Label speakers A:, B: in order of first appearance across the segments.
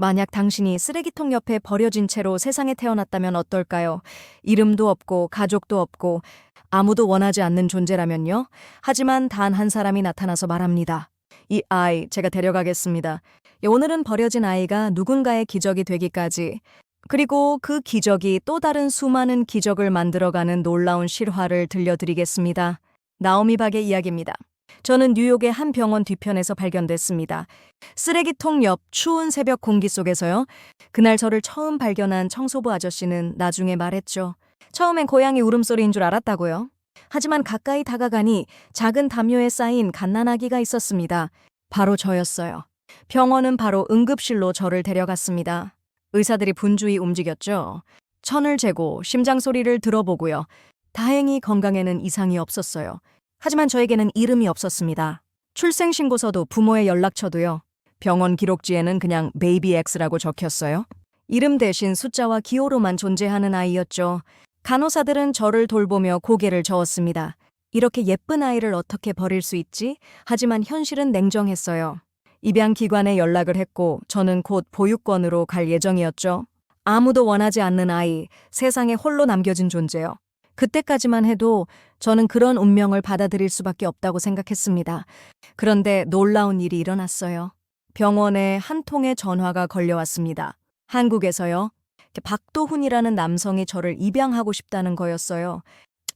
A: 만약 당신이 쓰레기통 옆에 버려진 채로 세상에 태어났다면 어떨까요? 이름도 없고 가족도 없고 아무도 원하지 않는 존재라면요. 하지만 단 한 사람이 나타나서 말합니다. 이 아이 제가 데려가겠습니다. 오늘은 버려진 아이가 누군가의 기적이 되기까지 그리고 그 기적이 또 다른 수많은 기적을 만들어가는 놀라운 실화를 들려드리겠습니다. 나오미 박의 이야기입니다. 저는 뉴욕의 한 병원 뒤편에서 발견됐습니다. 쓰레기통 옆 추운 새벽 공기 속에서요. 그날 저를 처음 발견한 청소부 아저씨는 나중에 말했죠. 처음엔 고양이 울음소리인 줄 알았다고요. 하지만 가까이 다가가니 작은 담요에 쌓인 갓난아기가 있었습니다. 바로 저였어요. 병원은 바로 응급실로 저를 데려갔습니다. 의사들이 분주히 움직였죠. 천을 재고 심장 소리를 들어보고요. 다행히 건강에는 이상이 없었어요. 하지만 저에게는 이름이 없었습니다. 출생신고서도 부모의 연락처도요. 병원 기록지에는 그냥 베이비 X라고 적혔어요. 이름 대신 숫자와 기호로만 존재하는 아이였죠. 간호사들은 저를 돌보며 고개를 저었습니다. 이렇게 예쁜 아이를 어떻게 버릴 수 있지? 하지만 현실은 냉정했어요. 입양 기관에 연락을 했고 저는 곧 보육원으로 갈 예정이었죠. 아무도 원하지 않는 아이, 세상에 홀로 남겨진 존재요. 그때까지만 해도 저는 그런 운명을 받아들일 수밖에 없다고 생각했습니다. 그런데 놀라운 일이 일어났어요. 병원에 한 통의 전화가 걸려왔습니다. 한국에서요. 박도훈이라는 남성이 저를 입양하고 싶다는 거였어요.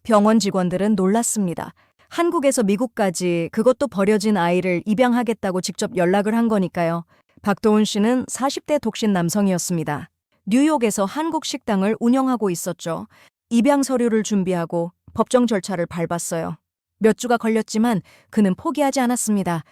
A: 병원 직원들은 놀랐습니다. 한국에서 미국까지 그것도 버려진 아이를 입양하겠다고 직접 연락을 한 거니까요. 박도훈 씨는 40대 독신 남성이었습니다. 뉴욕에서 한국 식당을 운영하고 있었죠. 입양 서류를 준비하고 법정 절차를 밟았어요. 몇 주가 걸렸지만 그는 포기하지 않았습니다.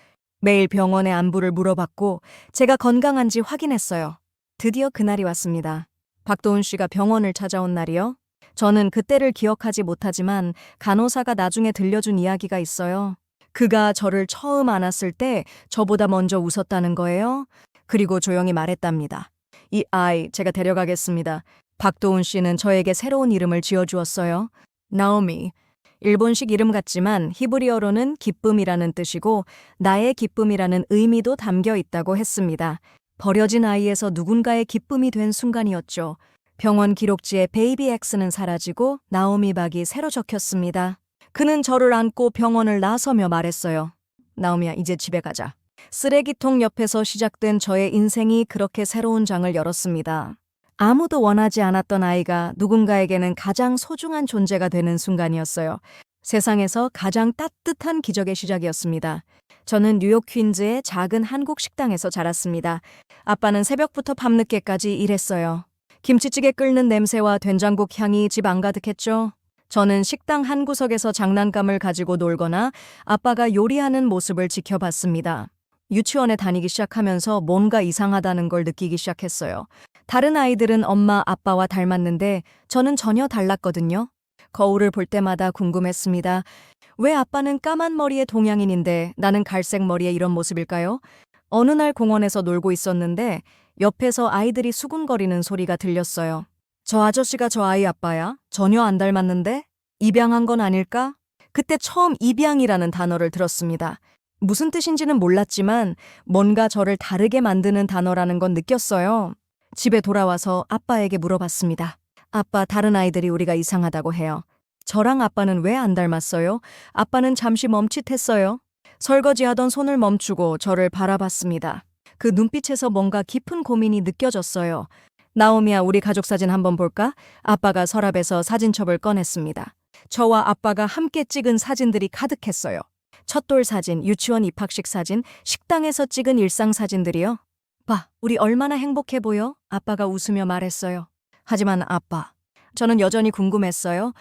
A: 매일 병원의 안부를 물어봤고 제가 건강한지 확인했어요. 드디어 그날이 왔습니다. 박도훈 씨가 병원을 찾아온 날이요. 저는 그때를 기억하지 못하지만 간호사가 나중에 들려준 이야기가 있어요. 그가 저를 처음 안았을 때 저보다 먼저 웃었다는 거예요. 그리고 조용히 말했답니다. 이 아이 제가 데려가겠습니다. 박도훈 씨는 저에게 새로운 이름을 지어주었어요. 나오미. 일본식 이름 같지만 히브리어로는 기쁨이라는 뜻이고 나의 기쁨이라는 의미도 담겨 있다고 했습니다. 버려진 아이에서 누군가의 기쁨이 된 순간이었죠. 병원 기록지에 베이비 X는 사라지고 나오미 박이 새로 적혔습니다. 그는 저를 안고 병원을 나서며 말했어요. 나오미야, 이제 집에 가자. 쓰레기통 옆에서 시작된 저의 인생이 그렇게 새로운 장을 열었습니다. 아무도 원하지 않았던 아이가 누군가에게는 가장 소중한 존재가 되는 순간이었어요. 세상에서 가장 따뜻한 기적의 시작이었습니다. 저는 뉴욕 퀸즈의 작은 한국 식당에서 자랐습니다. 아빠는 새벽부터 밤늦게까지 일했어요. 김치찌개 끓는 냄새와 된장국 향이 집 안 가득했죠. 저는 식당 한 구석에서 장난감을 가지고 놀거나 아빠가 요리하는 모습을 지켜봤습니다. 유치원에 다니기 시작하면서 뭔가 이상하다는 걸 느끼기 시작했어요. 다른 아이들은 엄마, 아빠와 닮았는데 저는 전혀 달랐거든요. 거울을 볼 때마다 궁금했습니다. 왜 아빠는 까만 머리의 동양인인데 나는 갈색 머리의 이런 모습일까요? 어느 날 공원에서 놀고 있었는데 옆에서 아이들이 수군거리는 소리가 들렸어요. 저 아저씨가 저 아이 아빠야? 전혀 안 닮았는데? 입양한 건 아닐까? 그때 처음 입양이라는 단어를 들었습니다. 무슨 뜻인지는 몰랐지만 뭔가 저를 다르게 만드는 단어라는 건 느꼈어요. 집에 돌아와서 아빠에게 물어봤습니다. 아빠, 다른 아이들이 우리가 이상하다고 해요. 저랑 아빠는 왜 안 닮았어요? 아빠는 잠시 멈칫했어요. 설거지하던 손을 멈추고 저를 바라봤습니다. 그 눈빛에서 뭔가 깊은 고민이 느껴졌어요. 나오미야, 우리 가족 사진 한번 볼까? 아빠가 서랍에서 사진첩을 꺼냈습니다. 저와 아빠가 함께 찍은 사진들이 가득했어요. 첫돌 사진, 유치원 입학식 사진, 식당에서 찍은 일상 사진들이요. 봐, 우리 얼마나 행복해 보여? 아빠가 웃으며 말했어요. 하지만 아빠, 저는 여전히 궁금했어요.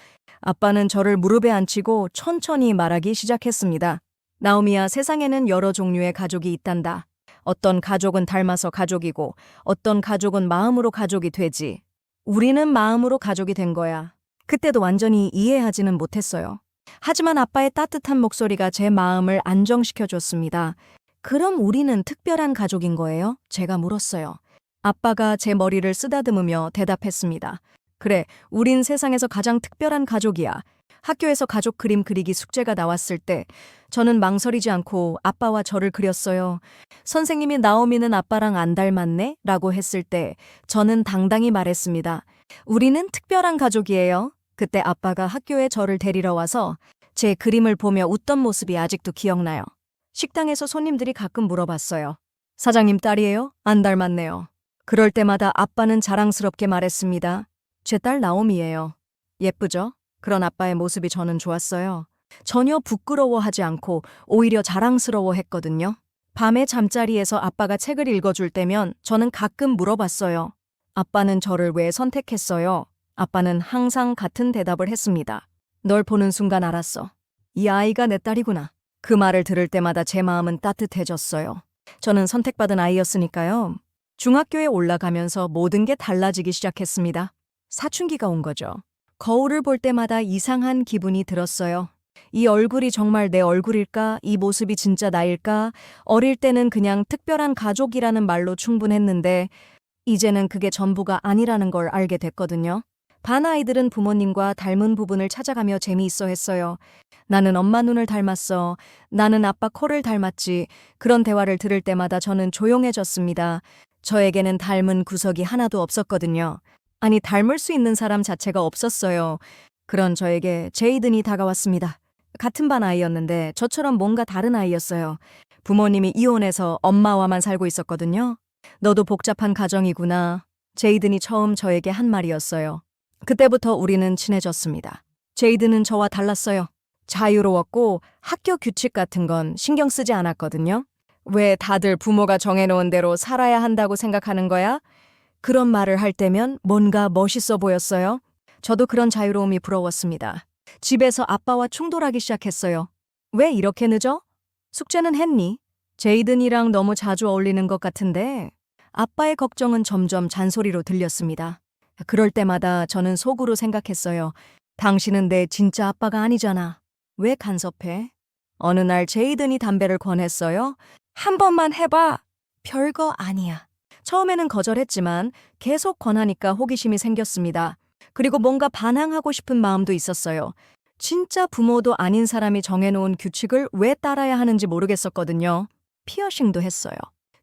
A: 아빠는 저를 무릎에 앉히고 천천히 말하기 시작했습니다. 나오미야, 세상에는 여러 종류의 가족이 있단다. 어떤 가족은 닮아서 가족이고, 어떤 가족은 마음으로 가족이 되지. 우리는 마음으로 가족이 된 거야. 그때도 완전히 이해하지는 못했어요. 하지만 아빠의 따뜻한 목소리가 제 마음을 안정시켜 줬습니다. 그럼 우리는 특별한 가족인 거예요? 제가 물었어요. 아빠가 제 머리를 쓰다듬으며 대답했습니다. 그래, 우린 세상에서 가장 특별한 가족이야. 학교에서 가족 그림 그리기 숙제가 나왔을 때 저는 망설이지 않고 아빠와 저를 그렸어요. 선생님이 나오미는 아빠랑 안 닮았네? 라고 했을 때 저는 당당히 말했습니다. 우리는 특별한 가족이에요. 그때 아빠가 학교에 저를 데리러 와서 제 그림을 보며 웃던 모습이 아직도 기억나요. 식당에서 손님들이 가끔 물어봤어요. 사장님 딸이에요? 안 닮았네요. 그럴 때마다 아빠는 자랑스럽게 말했습니다. 제 딸 나오미예요. 예쁘죠? 그런 아빠의 모습이 저는 좋았어요. 전혀 부끄러워하지 않고 오히려 자랑스러워 했거든요. 밤에 잠자리에서 아빠가 책을 읽어줄 때면 저는 가끔 물어봤어요. 아빠는 저를 왜 선택했어요? 아빠는 항상 같은 대답을 했습니다. 널 보는 순간 알았어. 이 아이가 내 딸이구나. 그 말을 들을 때마다 제 마음은 따뜻해졌어요. 저는 선택받은 아이였으니까요. 중학교에 올라가면서 모든 게 달라지기 시작했습니다. 사춘기가 온 거죠. 거울을 볼 때마다 이상한 기분이 들었어요. 이 얼굴이 정말 내 얼굴일까? 이 모습이 진짜 나일까? 어릴 때는 그냥 특별한 가족이라는 말로 충분했는데, 이제는 그게 전부가 아니라는 걸 알게 됐거든요. 반 아이들은 부모님과 닮은 부분을 찾아가며 재미있어 했어요. 나는 엄마 눈을 닮았어. 나는 아빠 코를 닮았지. 그런 대화를 들을 때마다 저는 조용해졌습니다. 저에게는 닮은 구석이 하나도 없었거든요. 아니, 닮을 수 있는 사람 자체가 없었어요. 그런 저에게 제이든이 다가왔습니다. 같은 반 아이였는데 저처럼 뭔가 다른 아이였어요. 부모님이 이혼해서 엄마와만 살고 있었거든요. 너도 복잡한 가정이구나. 제이든이 처음 저에게 한 말이었어요. 그때부터 우리는 친해졌습니다. 제이든은 저와 달랐어요. 자유로웠고 학교 규칙 같은 건 신경 쓰지 않았거든요. 왜 다들 부모가 정해놓은 대로 살아야 한다고 생각하는 거야? 그런 말을 할 때면 뭔가 멋있어 보였어요. 저도 그런 자유로움이 부러웠습니다. 집에서 아빠와 충돌하기 시작했어요. 왜 이렇게 늦어? 숙제는 했니? 제이든이랑 너무 자주 어울리는 것 같은데 아빠의 걱정은 점점 잔소리로 들렸습니다. 그럴 때마다 저는 속으로 생각했어요. 당신은 내 진짜 아빠가 아니잖아. 왜 간섭해? 어느 날 제이든이 담배를 권했어요. 한 번만 해봐. 별거 아니야. 처음에는 거절했지만 계속 권하니까 호기심이 생겼습니다. 그리고 뭔가 반항하고 싶은 마음도 있었어요. 진짜 부모도 아닌 사람이 정해놓은 규칙을 왜 따라야 하는지 모르겠었거든요. 피어싱도 했어요.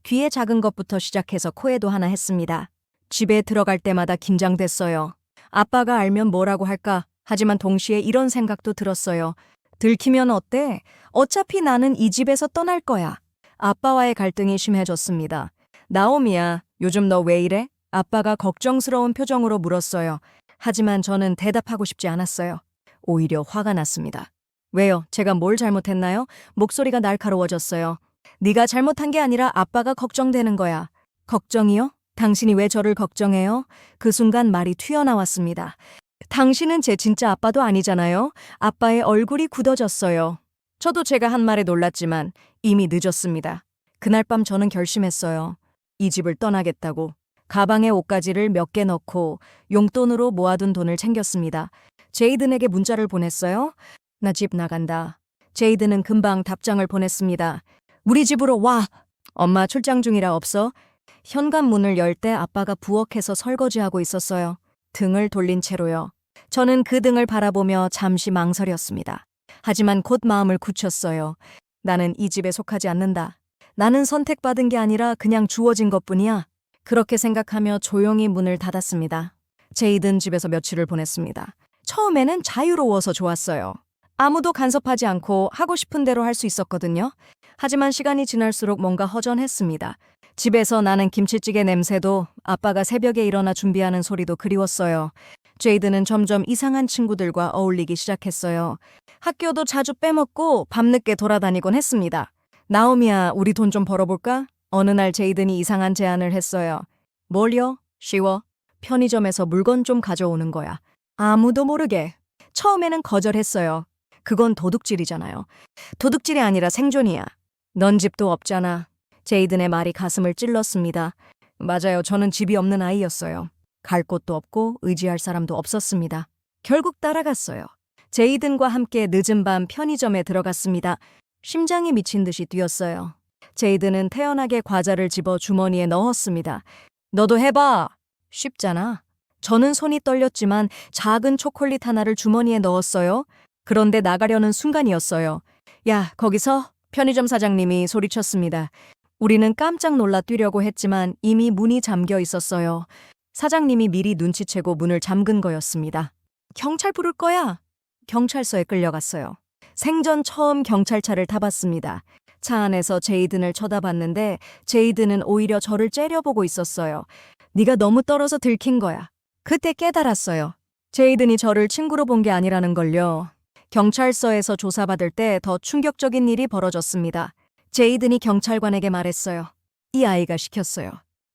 A: 귀에 작은 것부터 시작해서 코에도 하나 했습니다. 집에 들어갈 때마다 긴장됐어요. 아빠가 알면 뭐라고 할까? 하지만 동시에 이런 생각도 들었어요. 들키면 어때? 어차피 나는 이 집에서 떠날 거야. 아빠와의 갈등이 심해졌습니다. 나오미야, 요즘 너 왜 이래? 아빠가 걱정스러운 표정으로 물었어요. 하지만 저는 대답하고 싶지 않았어요. 오히려 화가 났습니다. 왜요? 제가 뭘 잘못했나요? 목소리가 날카로워졌어요. 네가 잘못한 게 아니라 아빠가 걱정되는 거야. 걱정이요? 당신이 왜 저를 걱정해요? 그 순간 말이 튀어나왔습니다. 당신은 제 진짜 아빠도 아니잖아요. 아빠의 얼굴이 굳어졌어요. 저도 제가 한 말에 놀랐지만 이미 늦었습니다. 그날 밤 저는 결심했어요. 이 집을 떠나겠다고. 가방에 옷가지를 몇 개 넣고 용돈으로 모아둔 돈을 챙겼습니다. 제이든에게 문자를 보냈어요. 나 집 나간다. 제이든은 금방 답장을 보냈습니다. 우리 집으로 와. 엄마 출장 중이라 없어. 현관 문을 열 때 아빠가 부엌에서 설거지하고 있었어요. 등을 돌린 채로요. 저는 그 등을 바라보며 잠시 망설였습니다. 하지만 곧 마음을 굳혔어요. 나는 이 집에 속하지 않는다. 나는 선택받은 게 아니라 그냥 주어진 것 뿐이야. 그렇게 생각하며 조용히 문을 닫았습니다. 제이든 집에서 며칠을 보냈습니다. 처음에는 자유로워서 좋았어요. 아무도 간섭하지 않고 하고 싶은 대로 할 수 있었거든요. 하지만 시간이 지날수록 뭔가 허전했습니다. 집에서 나는 김치찌개 냄새도 아빠가 새벽에 일어나 준비하는 소리도 그리웠어요. 제이드는 점점 이상한 친구들과 어울리기 시작했어요. 학교도 자주 빼먹고 밤늦게 돌아다니곤 했습니다. 나오미야, 우리 돈 좀 벌어볼까? 어느 날 제이든이 이상한 제안을 했어요. 뭘요? 쉬워. 편의점에서 물건 좀 가져오는 거야. 아무도 모르게. 처음에는 거절했어요. 그건 도둑질이잖아요. 도둑질이 아니라 생존이야. 넌 집도 없잖아. 제이든의 말이 가슴을 찔렀습니다. 맞아요. 저는 집이 없는 아이였어요. 갈 곳도 없고 의지할 사람도 없었습니다. 결국 따라갔어요. 제이든과 함께 늦은 밤 편의점에 들어갔습니다. 심장이 미친 듯이 뛰었어요. 제이든은 태연하게 과자를 집어 주머니에 넣었습니다. 너도 해봐. 쉽잖아. 저는 손이 떨렸지만 작은 초콜릿 하나를 주머니에 넣었어요. 그런데 나가려는 순간이었어요. 야, 거기서 편의점 사장님이 소리쳤습니다. 우리는 깜짝 놀라 뛰려고 했지만 이미 문이 잠겨 있었어요. 사장님이 미리 눈치채고 문을 잠근 거였습니다. 경찰 부를 거야. 경찰서에 끌려갔어요. 생전 처음 경찰차를 타봤습니다. 차 안에서 제이든을 쳐다봤는데 제이든은 오히려 저를 째려보고 있었어요. 네가 너무 떨어서 들킨 거야. 그때 깨달았어요. 제이든이 저를 친구로 본 게 아니라는 걸요. 경찰서에서 조사받을 때 더 충격적인 일이 벌어졌습니다. 제이든이 경찰관에게 말했어요. 이 아이가 시켰어요.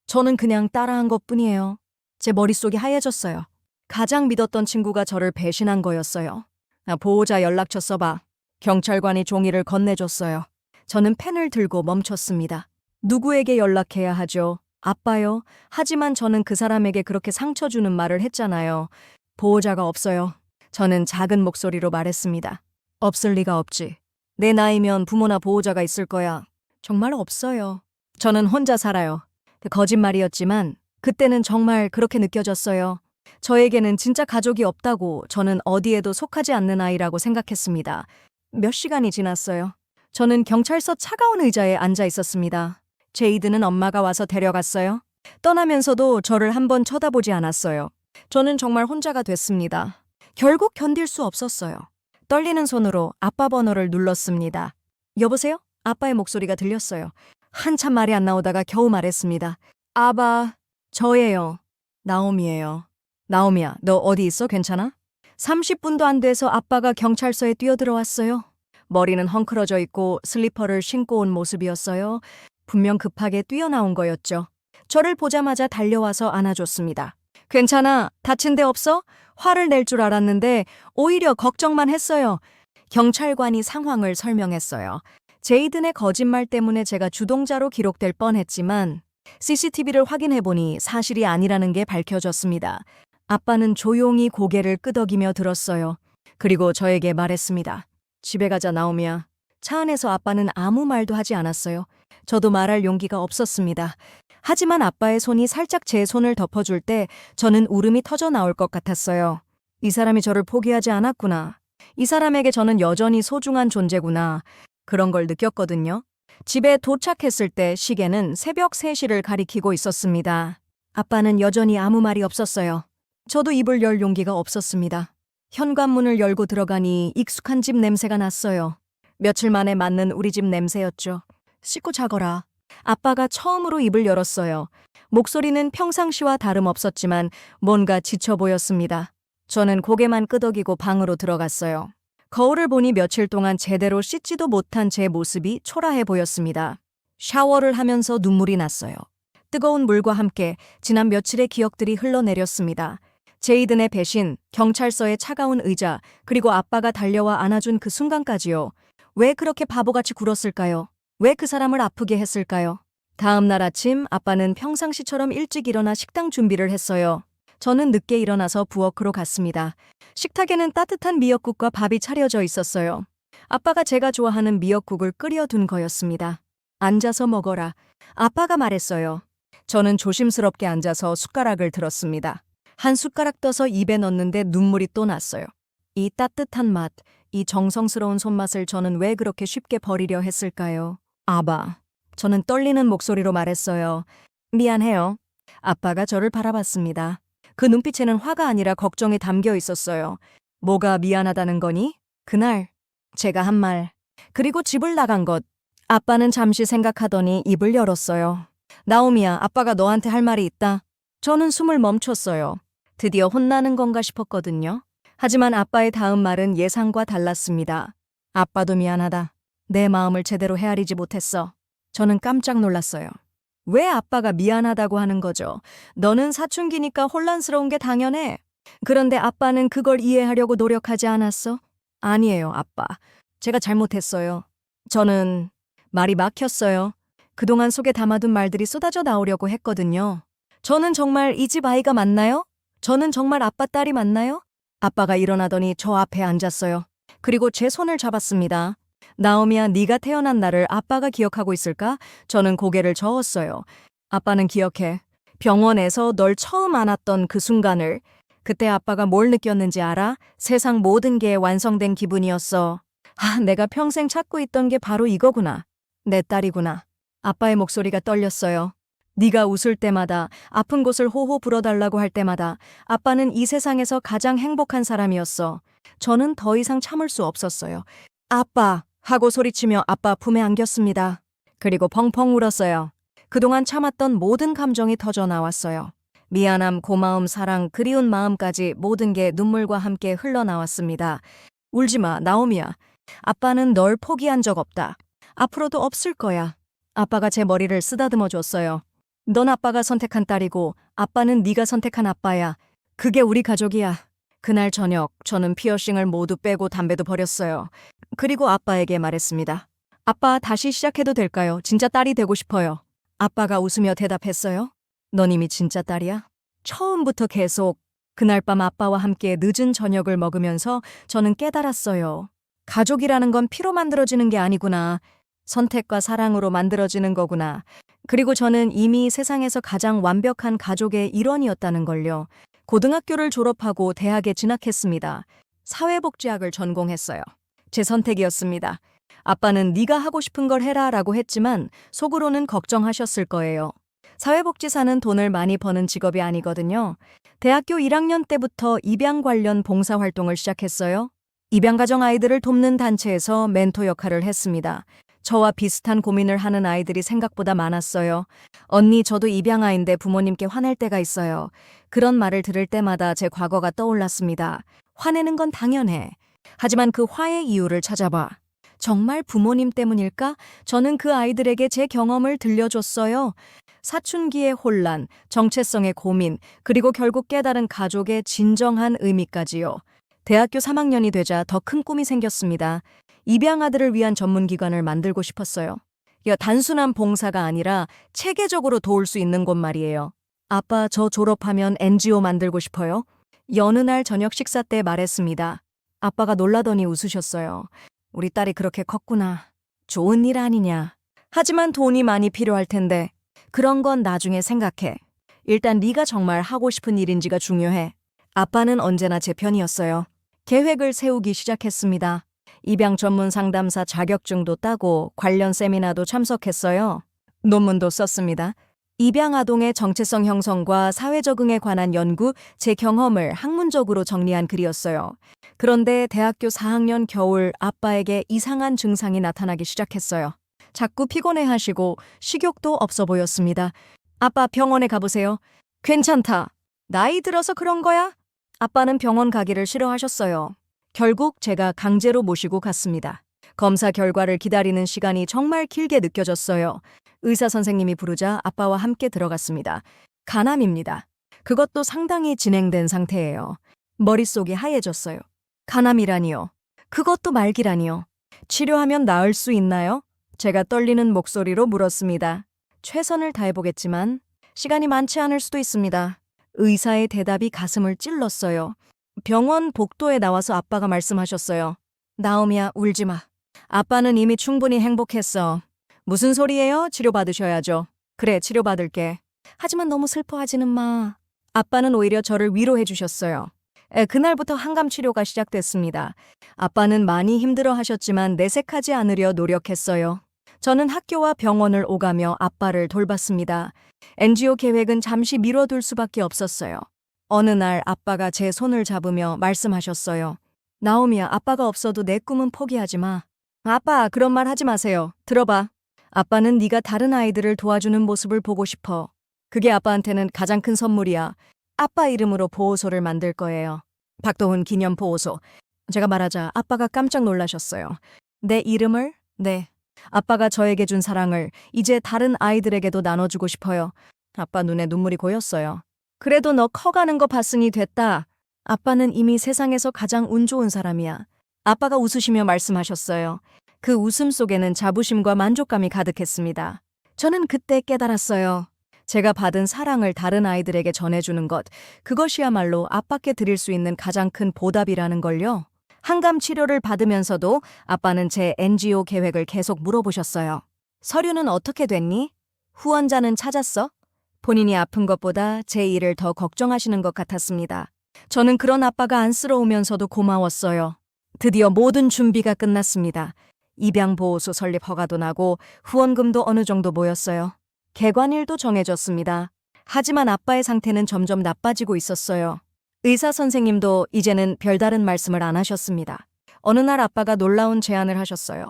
A: 저는 그냥 따라한 것 뿐이에요. 제 머릿속이 하얘졌어요. 가장 믿었던 친구가 저를 배신한 거였어요. 나 보호자 연락처 써봐. 경찰관이 종이를 건네줬어요. 저는 펜을 들고 멈췄습니다. 누구에게 연락해야 하죠? 아빠요. 하지만 저는 그 사람에게 그렇게 상처 주는 말을 했잖아요. 보호자가 없어요. 저는 작은 목소리로 말했습니다. 없을 리가 없지. 내 나이면 부모나 보호자가 있을 거야. 정말 없어요. 저는 혼자 살아요. 거짓말이었지만 그때는 정말 그렇게 느껴졌어요. 저에게는 진짜 가족이 없다고 저는 어디에도 속하지 않는 아이라고 생각했습니다. 몇 시간이 지났어요. 저는 경찰서 차가운 의자에 앉아 있었습니다. 제이드는 엄마가 와서 데려갔어요. 떠나면서도 저를 한번 쳐다보지 않았어요. 저는 정말 혼자가 됐습니다. 결국 견딜 수 없었어요. 떨리는 손으로 아빠 번호를 눌렀습니다. 여보세요? 아빠의 목소리가 들렸어요. 한참 말이 안 나오다가 겨우 말했습니다. 아바, 저예요. 나오미예요. 나오미야, 너 어디 있어? 괜찮아? 30분도 안 돼서 아빠가 경찰서에 뛰어들어왔어요. 머리는 헝클어져 있고 슬리퍼를 신고 온 모습이었어요. 분명 급하게 뛰어나온 거였죠. 저를 보자마자 달려와서 안아줬습니다. 괜찮아. 다친 데 없어? 화를 낼 줄 알았는데 오히려 걱정만 했어요. 경찰관이 상황을 설명했어요. 제이든의 거짓말 때문에 제가 주동자로 기록될 뻔했지만 CCTV를 확인해보니 사실이 아니라는 게 밝혀졌습니다. 아빠는 조용히 고개를 끄덕이며 들었어요. 그리고 저에게 말했습니다. 집에 가자, 나오미야. 차 안에서 아빠는 아무 말도 하지 않았어요. 저도 말할 용기가 없었습니다. 하지만 아빠의 손이 살짝 제 손을 덮어줄 때 저는 울음이 터져 나올 것 같았어요. 이 사람이 저를 포기하지 않았구나. 이 사람에게 저는 여전히 소중한 존재구나. 그런 걸 느꼈거든요. 집에 도착했을 때 시계는 새벽 3시를 가리키고 있었습니다. 아빠는 여전히 아무 말이 없었어요. 저도 입을 열 용기가 없었습니다. 현관문을 열고 들어가니 익숙한 집 냄새가 났어요. 며칠 만에 맞는 우리 집 냄새였죠. 씻고 자거라. 아빠가 처음으로 입을 열었어요. 목소리는 평상시와 다름없었지만 뭔가 지쳐 보였습니다. 저는 고개만 끄덕이고 방으로 들어갔어요. 거울을 보니 며칠 동안 제대로 씻지도 못한 제 모습이 초라해 보였습니다. 샤워를 하면서 눈물이 났어요. 뜨거운 물과 함께 지난 며칠의 기억들이 흘러내렸습니다. 제이든의 배신, 경찰서의 차가운 의자, 그리고 아빠가 달려와 안아준 그 순간까지요. 왜 그렇게 바보같이 굴었을까요? 왜 그 사람을 아프게 했을까요? 다음 날 아침 아빠는 평상시처럼 일찍 일어나 식당 준비를 했어요. 저는 늦게 일어나서 부엌으로 갔습니다. 식탁에는 따뜻한 미역국과 밥이 차려져 있었어요. 아빠가 제가 좋아하는 미역국을 끓여둔 거였습니다. 앉아서 먹어라. 아빠가 말했어요. 저는 조심스럽게 앉아서 숟가락을 들었습니다. 한 숟가락 떠서 입에 넣는데 눈물이 또 났어요. 이 따뜻한 맛, 이 정성스러운 손맛을 저는 왜 그렇게 쉽게 버리려 했을까요? 아바. 저는 떨리는 목소리로 말했어요. 미안해요. 아빠가 저를 바라봤습니다. 그 눈빛에는 화가 아니라 걱정이 담겨 있었어요. 뭐가 미안하다는 거니? 그날 제가 한 말. 그리고 집을 나간 것. 아빠는 잠시 생각하더니 입을 열었어요. 나오미야, 아빠가 너한테 할 말이 있다. 저는 숨을 멈췄어요. 드디어 혼나는 건가 싶었거든요. 하지만 아빠의 다음 말은 예상과 달랐습니다. 아빠도 미안하다. 내 마음을 제대로 헤아리지 못했어. 저는 깜짝 놀랐어요. 왜 아빠가 미안하다고 하는 거죠? 너는 사춘기니까 혼란스러운 게 당연해. 그런데 아빠는 그걸 이해하려고 노력하지 않았어? 아니에요, 아빠. 제가 잘못했어요. 저는 말이 막혔어요. 그동안 속에 담아둔 말들이 쏟아져 나오려고 했거든요. 저는 정말 이 집 아이가 맞나요? 저는 정말 아빠 딸이 맞나요? 아빠가 일어나더니 저 앞에 앉았어요. 그리고 제 손을 잡았습니다. 나오미야, 네가 태어난 날을 아빠가 기억하고 있을까? 저는 고개를 저었어요. 아빠는 기억해. 병원에서 널 처음 안았던 그 순간을 그때 아빠가 뭘 느꼈는지 알아? 세상 모든 게 완성된 기분이었어. 아, 내가 평생 찾고 있던 게 바로 이거구나. 내 딸이구나. 아빠의 목소리가 떨렸어요. 네가 웃을 때마다 아픈 곳을 호호 불어달라고 할 때마다 아빠는 이 세상에서 가장 행복한 사람이었어. 저는 더 이상 참을 수 없었어요. 아빠! 하고 소리치며 아빠 품에 안겼습니다. 그리고 펑펑 울었어요. 그동안 참았던 모든 감정이 터져 나왔어요. 미안함, 고마움, 사랑, 그리운 마음까지 모든 게 눈물과 함께 흘러나왔습니다. 울지 마, 나오미야. 아빠는 널 포기한 적 없다. 앞으로도 없을 거야. 아빠가 제 머리를 쓰다듬어 줬어요. 넌 아빠가 선택한 딸이고 아빠는 네가 선택한 아빠야. 그게 우리 가족이야. 그날 저녁 저는 피어싱을 모두 빼고 담배도 버렸어요. 그리고 아빠에게 말했습니다. 아빠 다시 시작해도 될까요? 진짜 딸이 되고 싶어요. 아빠가 웃으며 대답했어요. 넌 이미 진짜 딸이야? 처음부터 계속 그날 밤 아빠와 함께 늦은 저녁을 먹으면서 저는 깨달았어요. 가족이라는 건 피로 만들어지는 게 아니구나. 선택과 사랑으로 만들어지는 거구나. 그리고 저는 이미 세상에서 가장 완벽한 가족의 일원이었다는 걸요. 고등학교를 졸업하고 대학에 진학했습니다. 사회복지학을 전공했어요. 제 선택이었습니다. 아빠는 네가 하고 싶은 걸 해라 라고 했지만 속으로는 걱정하셨을 거예요. 사회복지사는 돈을 많이 버는 직업이 아니거든요. 대학교 1학년 때부터 입양 관련 봉사 활동을 시작했어요. 입양 가정 아이들을 돕는 단체에서 멘토 역할을 했습니다. 저와 비슷한 고민을 하는 아이들이 생각보다 많았어요. 언니, 저도 입양아인데 부모님께 화낼 때가 있어요. 그런 말을 들을 때마다 제 과거가 떠올랐습니다. 화내는 건 당연해. 하지만 그 화의 이유를 찾아봐. 정말 부모님 때문일까? 저는 그 아이들에게 제 경험을 들려줬어요. 사춘기의 혼란, 정체성의 고민, 그리고 결국 깨달은 가족의 진정한 의미까지요. 대학교 3학년이 되자 더 큰 꿈이 생겼습니다. 입양아들을 위한 전문기관을 만들고 싶었어요. 야, 단순한 봉사가 아니라 체계적으로 도울 수 있는 곳 말이에요. 아빠, 저 졸업하면 NGO 만들고 싶어요. 여느 날 저녁 식사 때 말했습니다. 아빠가 놀라더니 웃으셨어요. 우리 딸이 그렇게 컸구나. 좋은 일 아니냐. 하지만 돈이 많이 필요할 텐데. 그런 건 나중에 생각해. 일단 네가 정말 하고 싶은 일인지가 중요해. 아빠는 언제나 제 편이었어요. 계획을 세우기 시작했습니다. 입양 전문 상담사 자격증도 따고 관련 세미나도 참석했어요. 논문도 썼습니다. 입양 아동의 정체성 형성과 사회 적응에 관한 연구, 제 경험을 학문적으로 정리한 글이었어요. 그런데 대학교 4학년 겨울 아빠에게 이상한 증상이 나타나기 시작했어요. 자꾸 피곤해 하시고 식욕도 없어 보였습니다. 아빠 병원에 가보세요. 괜찮다. 나이 들어서 그런 거야? 아빠는 병원 가기를 싫어하셨어요. 결국 제가 강제로 모시고 갔습니다. 검사 결과를 기다리는 시간이 정말 길게 느껴졌어요. 의사 선생님이 부르자 아빠와 함께 들어갔습니다. 간암입니다. 그것도 상당히 진행된 상태예요. 머릿속이 하얘졌어요. 간암이라니요. 그것도 말기라니요. 치료하면 나을 수 있나요? 제가 떨리는 목소리로 물었습니다. 최선을 다해보겠지만 시간이 많지 않을 수도 있습니다. 의사의 대답이 가슴을 찔렀어요. 병원 복도에 나와서 아빠가 말씀하셨어요. 나오미야, 울지 마. 아빠는 이미 충분히 행복했어. 무슨 소리예요? 치료받으셔야죠. 그래, 치료받을게. 하지만 너무 슬퍼하지는 마. 아빠는 오히려 저를 위로해 주셨어요. 에, 그날부터 항암 치료가 시작됐습니다. 아빠는 많이 힘들어 하셨지만 내색하지 않으려 노력했어요. 저는 학교와 병원을 오가며 아빠를 돌봤습니다. NGO 계획은 잠시 미뤄둘 수밖에 없었어요. 어느 날 아빠가 제 손을 잡으며 말씀하셨어요. 나오미야, 아빠가 없어도 내 꿈은 포기하지 마. 아빠, 그런 말 하지 마세요. 들어봐. 아빠는 네가 다른 아이들을 도와주는 모습을 보고 싶어. 그게 아빠한테는 가장 큰 선물이야. 아빠 이름으로 보호소를 만들 거예요. 박도훈 기념 보호소. 제가 말하자 아빠가 깜짝 놀라셨어요. 내 이름을? 네. 아빠가 저에게 준 사랑을 이제 다른 아이들에게도 나눠주고 싶어요. 아빠 눈에 눈물이 고였어요. 그래도 너 커가는 거 봤으니 됐다. 아빠는 이미 세상에서 가장 운 좋은 사람이야. 아빠가 웃으시며 말씀하셨어요. 그 웃음 속에는 자부심과 만족감이 가득했습니다. 저는 그때 깨달았어요. 제가 받은 사랑을 다른 아이들에게 전해주는 것, 그것이야말로 아빠께 드릴 수 있는 가장 큰 보답이라는 걸요. 항암 치료를 받으면서도 아빠는 제 NGO 계획을 계속 물어보셨어요. 서류는 어떻게 됐니? 후원자는 찾았어? 본인이 아픈 것보다 제 일을 더 걱정하시는 것 같았습니다. 저는 그런 아빠가 안쓰러우면서도 고마웠어요. 드디어 모든 준비가 끝났습니다. 입양보호소 설립 허가도 나고 후원금도 어느 정도 모였어요. 개관일도 정해졌습니다. 하지만 아빠의 상태는 점점 나빠지고 있었어요. 의사 선생님도 이제는 별다른 말씀을 안 하셨습니다. 어느 날 아빠가 놀라운 제안을 하셨어요.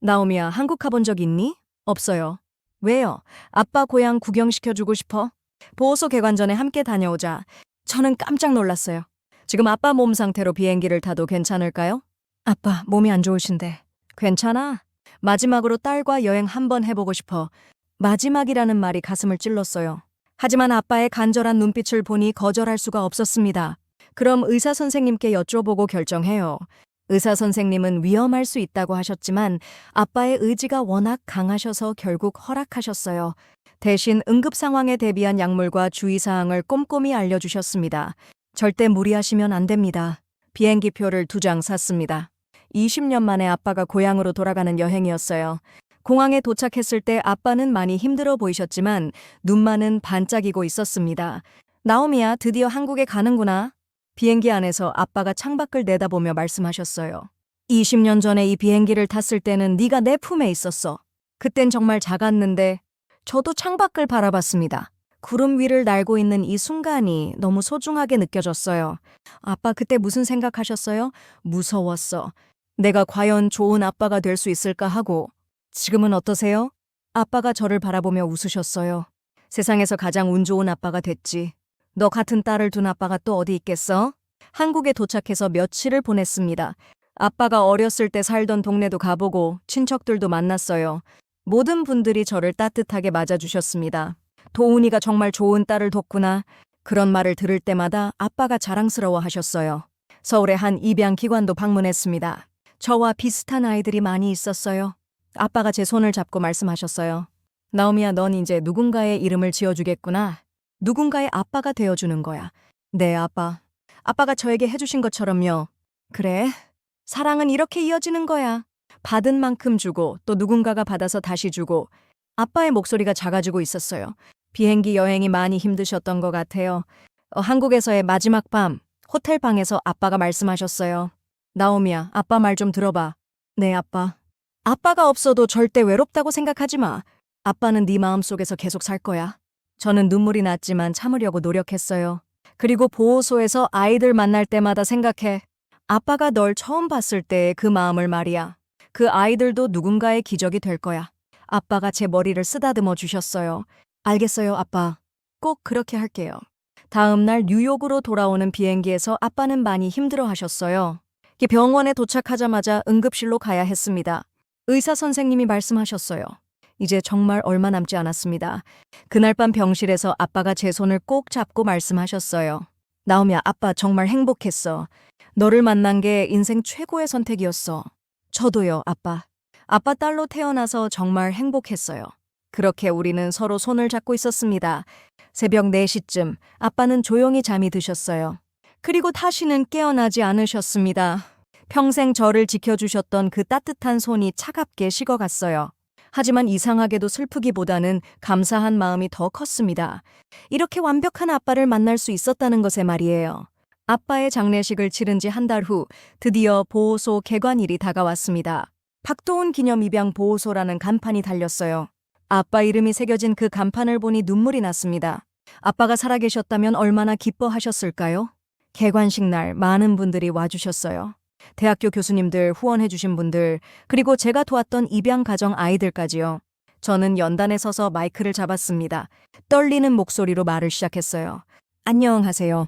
A: 나오미야, 한국 가본 적 있니? 없어요. 왜요? 아빠 고향 구경시켜주고 싶어? 보호소 개관 전에 함께 다녀오자. 저는 깜짝 놀랐어요. 지금 아빠 몸 상태로 비행기를 타도 괜찮을까요? 아빠, 몸이 안 좋으신데. 괜찮아. 마지막으로 딸과 여행 한번 해보고 싶어. 마지막이라는 말이 가슴을 찔렀어요. 하지만 아빠의 간절한 눈빛을 보니 거절할 수가 없었습니다. 그럼 의사 선생님께 여쭤보고 결정해요. 의사 선생님은 위험할 수 있다고 하셨지만 아빠의 의지가 워낙 강하셔서 결국 허락하셨어요. 대신 응급 상황에 대비한 약물과 주의사항을 꼼꼼히 알려주셨습니다. 절대 무리하시면 안 됩니다. 비행기 표를 두 장 샀습니다. 20년 만에 아빠가 고향으로 돌아가는 여행이었어요. 공항에 도착했을 때 아빠는 많이 힘들어 보이셨지만 눈만은 반짝이고 있었습니다. 나오미야, 드디어 한국에 가는구나. 비행기 안에서 아빠가 창밖을 내다보며 말씀하셨어요. 20년 전에 이 비행기를 탔을 때는 네가 내 품에 있었어. 그땐 정말 작았는데 저도 창밖을 바라봤습니다. 구름 위를 날고 있는 이 순간이 너무 소중하게 느껴졌어요. 아빠 그때 무슨 생각하셨어요? 무서웠어. 내가 과연 좋은 아빠가 될 수 있을까 하고 지금은 어떠세요? 아빠가 저를 바라보며 웃으셨어요. 세상에서 가장 운 좋은 아빠가 됐지. 너 같은 딸을 둔 아빠가 또 어디 있겠어? 한국에 도착해서 며칠을 보냈습니다. 아빠가 어렸을 때 살던 동네도 가보고 친척들도 만났어요. 모든 분들이 저를 따뜻하게 맞아주셨습니다. 도훈이가 정말 좋은 딸을 뒀구나. 그런 말을 들을 때마다 아빠가 자랑스러워 하셨어요. 서울의 한 입양기관도 방문했습니다. 저와 비슷한 아이들이 많이 있었어요. 아빠가 제 손을 잡고 말씀하셨어요. 나오미야, 넌 이제 누군가의 이름을 지어주겠구나. 누군가의 아빠가 되어주는 거야. 네, 아빠. 아빠가 저에게 해주신 것처럼요. 그래. 사랑은 이렇게 이어지는 거야. 받은 만큼 주고 또 누군가가 받아서 다시 주고 아빠의 목소리가 작아지고 있었어요. 비행기 여행이 많이 힘드셨던 것 같아요. 어, 한국에서의 마지막 밤 호텔 방에서 아빠가 말씀하셨어요. 나오미야, 아빠 말 좀 들어봐. 네, 아빠. 아빠가 없어도 절대 외롭다고 생각하지 마. 아빠는 네 마음속에서 계속 살 거야. 저는 눈물이 났지만 참으려고 노력했어요. 그리고 보호소에서 아이들 만날 때마다 생각해. 아빠가 널 처음 봤을 때의 그 마음을 말이야. 그 아이들도 누군가의 기적이 될 거야. 아빠가 제 머리를 쓰다듬어 주셨어요. 알겠어요, 아빠. 꼭 그렇게 할게요. 다음 날 뉴욕으로 돌아오는 비행기에서 아빠는 많이 힘들어 하셨어요. 병원에 도착하자마자 응급실로 가야 했습니다. 의사 선생님이 말씀하셨어요. 이제 정말 얼마 남지 않았습니다. 그날 밤 병실에서 아빠가 제 손을 꼭 잡고 말씀하셨어요. 나오미야, 아빠 정말 행복했어. 너를 만난 게 인생 최고의 선택이었어. 저도요, 아빠. 아빠 딸로 태어나서 정말 행복했어요. 그렇게 우리는 서로 손을 잡고 있었습니다. 새벽 4시쯤 아빠는 조용히 잠이 드셨어요. 그리고 다시는 깨어나지 않으셨습니다. 평생 저를 지켜주셨던 그 따뜻한 손이 차갑게 식어갔어요. 하지만 이상하게도 슬프기보다는 감사한 마음이 더 컸습니다. 이렇게 완벽한 아빠를 만날 수 있었다는 것에 말이에요. 아빠의 장례식을 치른 지 한 달 후 드디어 보호소 개관일이 다가왔습니다. 박도훈 기념 입양 보호소라는 간판이 달렸어요. 아빠 이름이 새겨진 그 간판을 보니 눈물이 났습니다. 아빠가 살아계셨다면 얼마나 기뻐하셨을까요? 개관식 날 많은 분들이 와주셨어요. 대학교 교수님들, 후원해주신 분들, 그리고 제가 도왔던 입양 가정 아이들까지요. 저는 연단에 서서 마이크를 잡았습니다. 떨리는 목소리로 말을 시작했어요. 안녕하세요.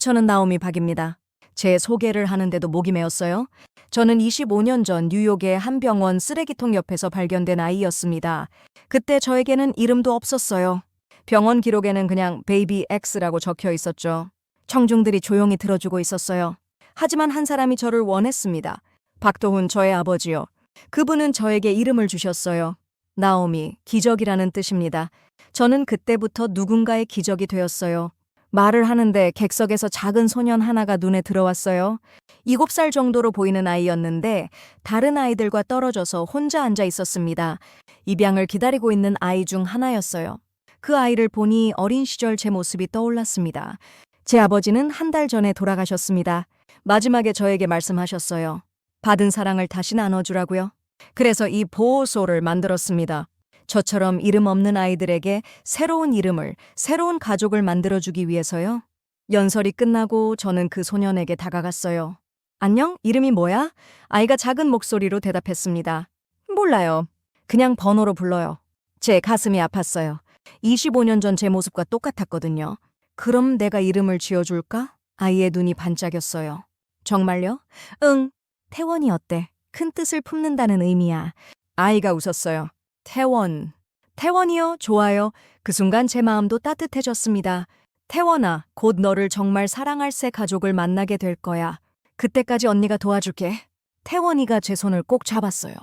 A: 저는 나오미 박입니다. 제 소개를 하는데도 목이 메었어요. 저는 25년 전 뉴욕의 한 병원 쓰레기통 옆에서 발견된 아이였습니다. 그때 저에게는 이름도 없었어요. 병원 기록에는 그냥 베이비 X라고 적혀 있었죠. 청중들이 조용히 들어주고 있었어요. 하지만 한 사람이 저를 원했습니다. 박도훈 저의 아버지요. 그분은 저에게 이름을 주셨어요. 나오미, 기적이라는 뜻입니다. 저는 그때부터 누군가의 기적이 되었어요. 말을 하는데 객석에서 작은 소년 하나가 눈에 들어왔어요. 7살 정도로 보이는 아이였는데 다른 아이들과 떨어져서 혼자 앉아 있었습니다. 입양을 기다리고 있는 아이 중 하나였어요. 그 아이를 보니 어린 시절 제 모습이 떠올랐습니다. 제 아버지는 한 달 전에 돌아가셨습니다. 마지막에 저에게 말씀하셨어요. 받은 사랑을 다시 나눠주라고요. 그래서 이 보호소를 만들었습니다. 저처럼 이름 없는 아이들에게 새로운 이름을, 새로운 가족을 만들어주기 위해서요. 연설이 끝나고 저는 그 소년에게 다가갔어요. 안녕? 이름이 뭐야? 아이가 작은 목소리로 대답했습니다. 몰라요. 그냥 번호로 불러요. 제 가슴이 아팠어요. 25년 전 제 모습과 똑같았거든요. 그럼 내가 이름을 지어줄까? 아이의 눈이 반짝였어요. 정말요? 응. 태원이 어때? 큰 뜻을 품는다는 의미야. 아이가 웃었어요. 태원. 태원이요? 좋아요. 그 순간 제 마음도 따뜻해졌습니다. 태원아, 곧 너를 정말 사랑할 새 가족을 만나게 될 거야. 그때까지 언니가 도와줄게. 태원이가 제 손을 꼭 잡았어요.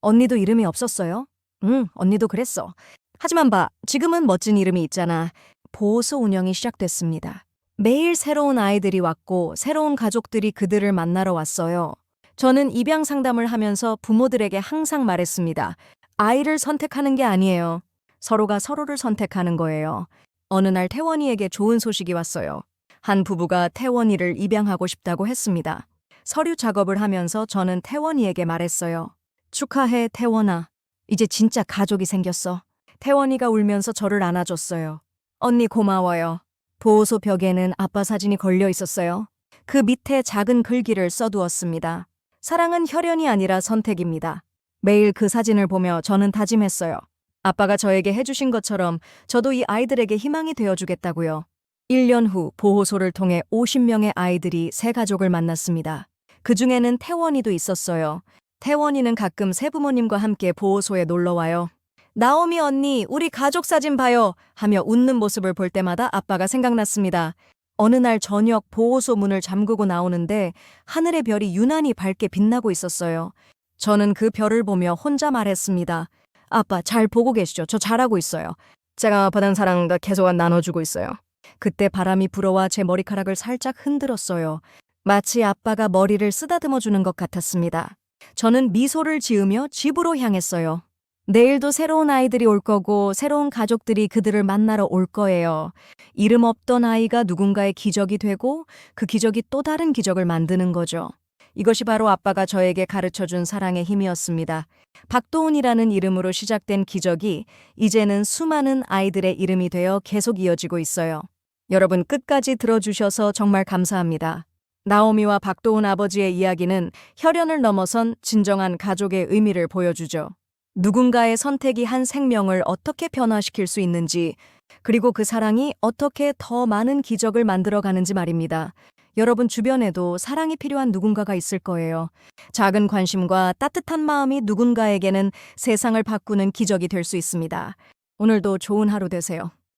A: 언니도 이름이 없었어요? 응, 언니도 그랬어. 하지만 봐, 지금은 멋진 이름이 있잖아. 보호소 운영이 시작됐습니다. 매일 새로운 아이들이 왔고 새로운 가족들이 그들을 만나러 왔어요. 저는 입양 상담을 하면서 부모들에게 항상 말했습니다. 아이를 선택하는 게 아니에요. 서로가 서로를 선택하는 거예요. 어느 날 태원이에게 좋은 소식이 왔어요. 한 부부가 태원이를 입양하고 싶다고 했습니다. 서류 작업을 하면서 저는 태원이에게 말했어요. 축하해, 태원아. 이제 진짜 가족이 생겼어. 태원이가 울면서 저를 안아줬어요. 언니 고마워요. 보호소 벽에는 아빠 사진이 걸려 있었어요. 그 밑에 작은 글귀를 써두었습니다. 사랑은 혈연이 아니라 선택입니다. 매일 그 사진을 보며 저는 다짐했어요. 아빠가 저에게 해주신 것처럼 저도 이 아이들에게 희망이 되어주겠다고요. 1년 후 보호소를 통해 50명의 아이들이 새 가족을 만났습니다. 그 중에는 태원이도 있었어요. 태원이는 가끔 새부모님과 함께 보호소에 놀러 와요. 나오미 언니, 우리 가족 사진 봐요. 하며 웃는 모습을 볼 때마다 아빠가 생각났습니다. 어느 날 저녁 보호소 문을 잠그고 나오는데 하늘의 별이 유난히 밝게 빛나고 있었어요. 저는 그 별을 보며 혼자 말했습니다. 아빠, 잘 보고 계시죠? 저 잘하고 있어요. 제가 받은 사랑 다 계속 나눠주고 있어요. 그때 바람이 불어와 제 머리카락을 살짝 흔들었어요. 마치 아빠가 머리를 쓰다듬어 주는 것 같았습니다. 저는 미소를 지으며 집으로 향했어요. 내일도 새로운 아이들이 올 거고 새로운 가족들이 그들을 만나러 올 거예요. 이름 없던 아이가 누군가의 기적이 되고 그 기적이 또 다른 기적을 만드는 거죠. 이것이 바로 아빠가 저에게 가르쳐 준 사랑의 힘이었습니다. 박도훈이라는 이름으로 시작된 기적이 이제는 수많은 아이들의 이름이 되어 계속 이어지고 있어요. 여러분 끝까지 들어주셔서 정말 감사합니다. 나오미와 박도훈 아버지의 이야기는 혈연을 넘어선 진정한 가족의 의미를 보여주죠. 누군가의 선택이 한 생명을 어떻게 변화시킬 수 있는지, 그리고 그 사랑이 어떻게 더 많은 기적을 만들어 가는지 말입니다. 여러분 주변에도 사랑이 필요한 누군가가 있을 거예요. 작은 관심과 따뜻한 마음이 누군가에게는 세상을 바꾸는 기적이 될 수 있습니다. 오늘도 좋은 하루 되세요.